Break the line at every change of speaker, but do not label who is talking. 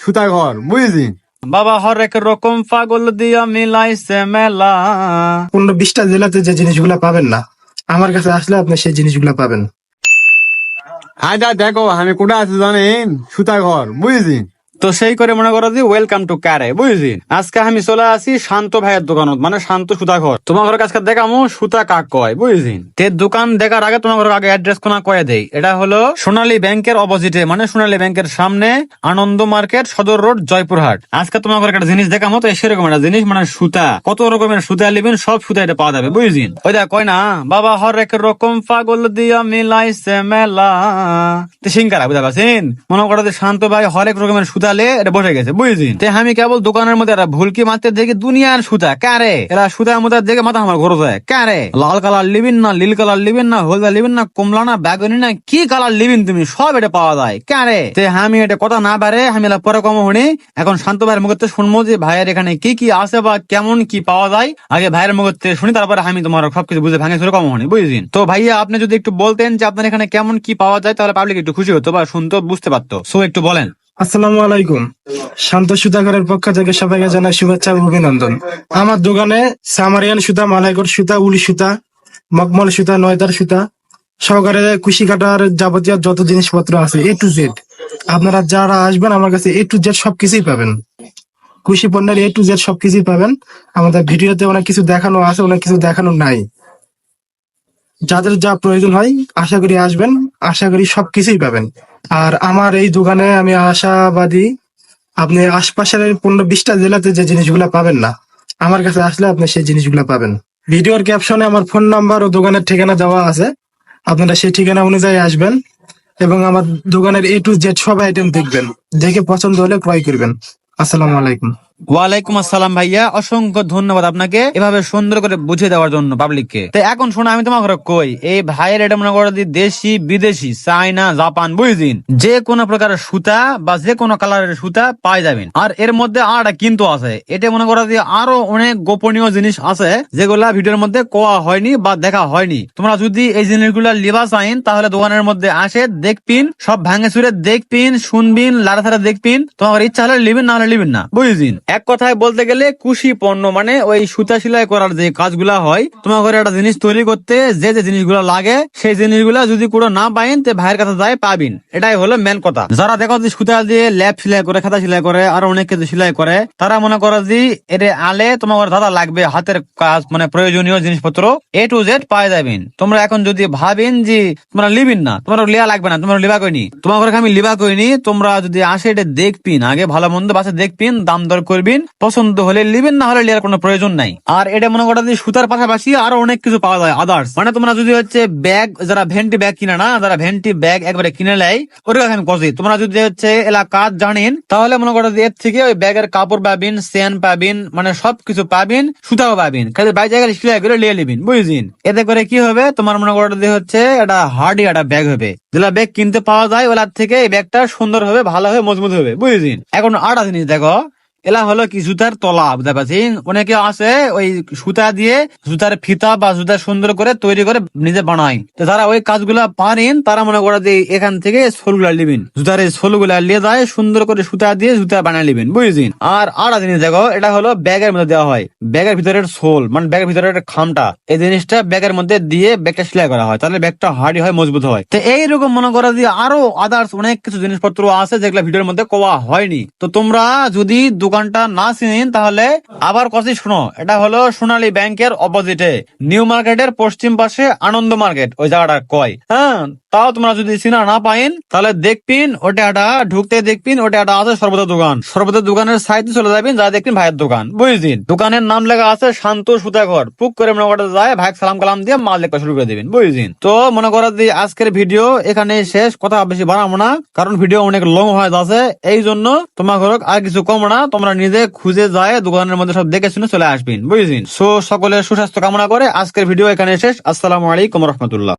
সুতা ঘর বুঝেছি
বাবা হরেক রকম পাগল দিয়া মিলাইছে মেলা।
পনেরো বিশটা জেলাতে যে জিনিসগুলা পাবেন না আমার কাছে আসলে আপনি সেই জিনিসগুলা পাবেন।
আচ্ছা দেখো আমি কোথায় আছি জানেন? সুতাঘর বুঝেছি
তো সেই করে মনে করো যে ওয়েলকাম টু কারে বুঝলি? আজকে আমি চলে আসি শান্ত ভাইয়ের দোকানত মানে শান্ত সুতা ঘর তোমার ঘরের কাছে দেখামো সুতা কাক কয় বুঝলি? তে দোকান দেখার আগে তোমার ঘরের আগে অ্যাড্রেস কোনা কয়ে দেই। এটা হলো সোনালী ব্যাংকের অপোজিটে মানে সোনালী ব্যাংকের সামনে আনন্দ মার্কেট, সদর রোড, জয়পুরহাট। আজকে তোমার ঘরে একটা জিনিস দেখামো, তো সেরকম একটা জিনিস মানে সুতা। কত রকমের সুতা নেবেন, সব সুতা এটা পাওয়া যাবে, বুঝলি? ওই দেখ, কয় না, বাবা হরেক রকম পাগল দিয়া মিলাইছে মেলা। সিংকারা বুঝতে পারছেন মনে করো যে শান্ত ভাই হরেক রকমের সুতা লে এটা বসে গেছে বুঝলি তে আমি কেবল দোকানের মধ্যে একটা ভুলকি মারতে দেখি দুনিয়ার সুতা, কারে? এরা সুতার মধ্যে দেখে মাথা আমার ঘর যায়, কারে? লাল কালার লিবিন না, নীল কালার লিবিন না, হলদা লিবিন না, কমলা না, বেগুনি না, কি কালার লিবিন তুমি? সব এটা পাওয়া যায়, কারে? তে আমি এটা কথা না পারে, আমি এলা পরে কম শুনি এখন শান্ত ভাইয়ের মুখে শুনব যে ভাইয়ের এখানে কি কি আছে বা কেমন কি পাওয়া যায়। আগে ভাইয়ের মুখে শুনি, তারপরে আমি তোমার সবকিছু বুঝে ভাঙে শুরু কম শুনি বুঝলি তো ভাইয়া, আপনি যদি একটু বলতেন যে আপনার এখানে কেমন কি পাওয়া যায়, তাহলে পাবলিক একটু খুশি হতো বা শুনতো, বুঝতে পারতো। সো একটু বলেন।
আসসালামু আলাইকুম। শান্ত সুতাঘরের পক্ষ থেকে সবাইকে জানাই শুভেচ্ছা অভিনন্দন। আমার দোকানে সামারিয়ান সুতা মালাইকর সুতা, উলি সুতা মকমল সুতা নয়তার সুতা সহকারে কুশি যাবতীয় যত জিনিসপত্র আছে এ টু জেড আপনারা যারা আসবেন আমার কাছে এ টু জেড সবকিছুই পাবেন। কুশি পণ্যের এ টু জেড সবকিছুই পাবেন। আমাদের ভিডিওতে অনেক কিছু দেখানো আছে, অনেক কিছু দেখানো নাই। যাদের যা প্রয়োজন হয়, আশা করি আসবেন। আশা করি সবকিছুই পাবেন। আর আমার এই দোকানে আমি আশাবাদী, আপনি আশপাশের পনেরো বিশটা জেলাতে যে জিনিসগুলা পাবেন না, আমার কাছে আসলে আপনি সেই জিনিসগুলা পাবেন। ভিডিওর ক্যাপশনে আমার ফোন নাম্বার ও দোকানের ঠিকানা দেওয়া আছে। আপনারা সেই ঠিকানা অনুযায়ী আসবেন এবং আমার দোকানের এ টু জেড সব আইটেম দেখবেন। দেখে পছন্দ হলে ক্রয় করবেন। আসসালামু আলাইকুম।
ওয়ালাইকুম আসসালাম ভাইয়া, অসংখ্য ধন্যবাদ আপনাকে এভাবে সুন্দর করে বুঝিয়ে দেওয়ার জন্য পাবলিককে তো এখন শোনো, আমি তোমার কই? এই ভাইয়ের এটা মনে করো দেশি, বিদেশি চাইনা জাপান বুঝদিন যে কোনো প্রকারের সুতা বা যে কোনো কালারের সুতা পাই যাবেন। আর এর মধ্যে আর কিন্তু আছে। এটা মনে করো যে আরও অনেক গোপনীয় জিনিস আছে, যেগুলা ভিডিওর মধ্যে কোয়া হয়নি বা দেখা হয়নি। তোমরা যদি এই জিনিসগুলা লিবা চাইন, তাহলে দোকানের মধ্যে আসে, দেখপিন, সব ভাঙে চুরে দেখপিন, শুনবিন লাড়া ছাড়া দেখপিন। তোমার ইচ্ছা হলে লিবেন, না হলে লিবেন না বুঝদিন এক কথায় বলতে গেলে কুশি পণ্য মানে ওই সুতা সেলাই করার যে কাজগুলা হয় তোমার ঘরে একটা জিনিস তৈরি করতে যে যে জিনিসগুলো লাগে, সেই জিনিসগুলা যদি কোনো না পাইন, তে ভাইয়ের কাছে যায় পাবিন। এটাই হলো মেন কথা। যারা দেখো যে সুতা দিয়ে ল্যাপ সেলাই করে, খাতা সেলাই করে, আর অনেক কিছু সেলাই করে, তারা মনে করো যে এরে আলে তোমার ঘরে দাদা লাগবে হাতের কাজ মানে প্রয়োজনীয় জিনিসপত্র এ টু জেড পাওয়া যাবেন। তোমরা এখন যদি ভাবেন যে তোমরা লিবিন না, তোমার লিয়া লাগবে না, তোমরা লিবা করিনি তোমার ঘরে আমি লিবা করিনি তোমরা যদি আসে এটা দেখপিন, আগে ভালো মন্দ বাসে দেখপিন, দাম দর করবিন, পছন্দ হলে লিবেন না হলে লিয়ার কোনো প্রয়োজন নাই। আর এটা মনে করো যে সুতার পাশাপাশি আরও অনেক কিছু পাওয়া যায় আদার্স মানে তোমরা যদি হচ্ছে ব্যাগ যারা ভেন্টি ব্যাগ কিনে না, যারা ভেন্টি ব্যাগ একবারে কিনে নেয়, ওর কাছে আমি কষি তোমরা যদি হচ্ছে এলাকার জানেন, তাহলে মনে করো এর থেকে ওই ব্যাগের কাপড় পাবেন সেন পাবেন মানে সবকিছু পাবেন, সুতাও পাবেন। কাজে বাই জায়গায় সিলাই করে লিয়ে নিবেন বুঝলেন এতে করে কি হবে, তোমার মনে করো যে হচ্ছে এটা হার্ডি একটা ব্যাগ হবে। যেটা ব্যাগ কিনতে পাওয়া যায় ওলার থেকে এই ব্যাগটা সুন্দর হবে, ভালো হবে, মজবুত হবে বুঝলেন এখন আটা জিনিস দেখো এলা হলো কি সুতার তলা, বুঝতে পারছি? অনেকে আছে ওই সুতা দিয়ে সুতার ফিতা বা সুতা সুন্দর করে তৈরি করে নিজে বানায়। তো যারা ওই কাজগুলা পারেন, তারা মনে করে যে এখান থেকে সোলগুলা নিবেন। সুতার এই সোলগুলা নিয়ে যায়, সুন্দর করে সুতা দিয়ে সুতা বানায় নিবেন, বুঝছেন? আর আর জিনিস দেখো, এটা হলো ব্যাগের মধ্যে দেওয়া হয়। ব্যাগের ভিতরের সোল মানে ব্যাগের ভিতরের খামটা, এই জিনিসটা ব্যাগের মধ্যে দিয়ে ব্যাগটা সেলাই করা হয়, তাহলে ব্যাগটা হার্ডি হয়, মজবুত হয়। তো এইরকম মনে করা যে আরও আদার্স অনেক কিছু জিনিসপত্র আছে, যেগুলো ভিডিওর মধ্যে কোয়া হয়নি। তো তোমরা যদি দোকানটা না চিনেন, তাহলে আবার কথা শুনো। এটা হলো সোনালী ব্যাংকের অপোজিটে নিউ মার্কেটের পশ্চিম পাশে আনন্দ মার্কেট ওই জায়গাটা কয়? হ্যাঁ তাও তোমরা যদি চিনা না পাইন, তাহলে দেখপিন, ওটা একটা ঢুকতে দেখপিন, ওটা একটা আছে সর্বদা দোকান। সর্বদা দোকানের সাইডে চলে যাবেন যা দেখবেন ভাইয়ের দোকান। বুঝলেন? দোকানের নাম লেখা আছে শান্ত সুতাঘর। পুক করে মনে করা যায় ভাই সালাম কালাম দিয়ে মাল লেখা শুরু করে দিবেন। বুঝলেন? তো মনে করা যে আজকের ভিডিও এখানে শেষ, কথা বেশি বাড়াবো না, কারণ ভিডিও অনেক লং হয়ে যাচ্ছে। এই জন্য তোমার ঘর আর কিছু কম না, তোমরা নিজে খুঁজে যায়, দোকানের মধ্যে সব দেখে শুনে চলে আসবেন। বুঝলেন? সো সকলের সুস্বাস্থ্য কামনা করে আজকের ভিডিও এখানে শেষ। আসসালামু আলাইকুম রহমতুল্লাহ।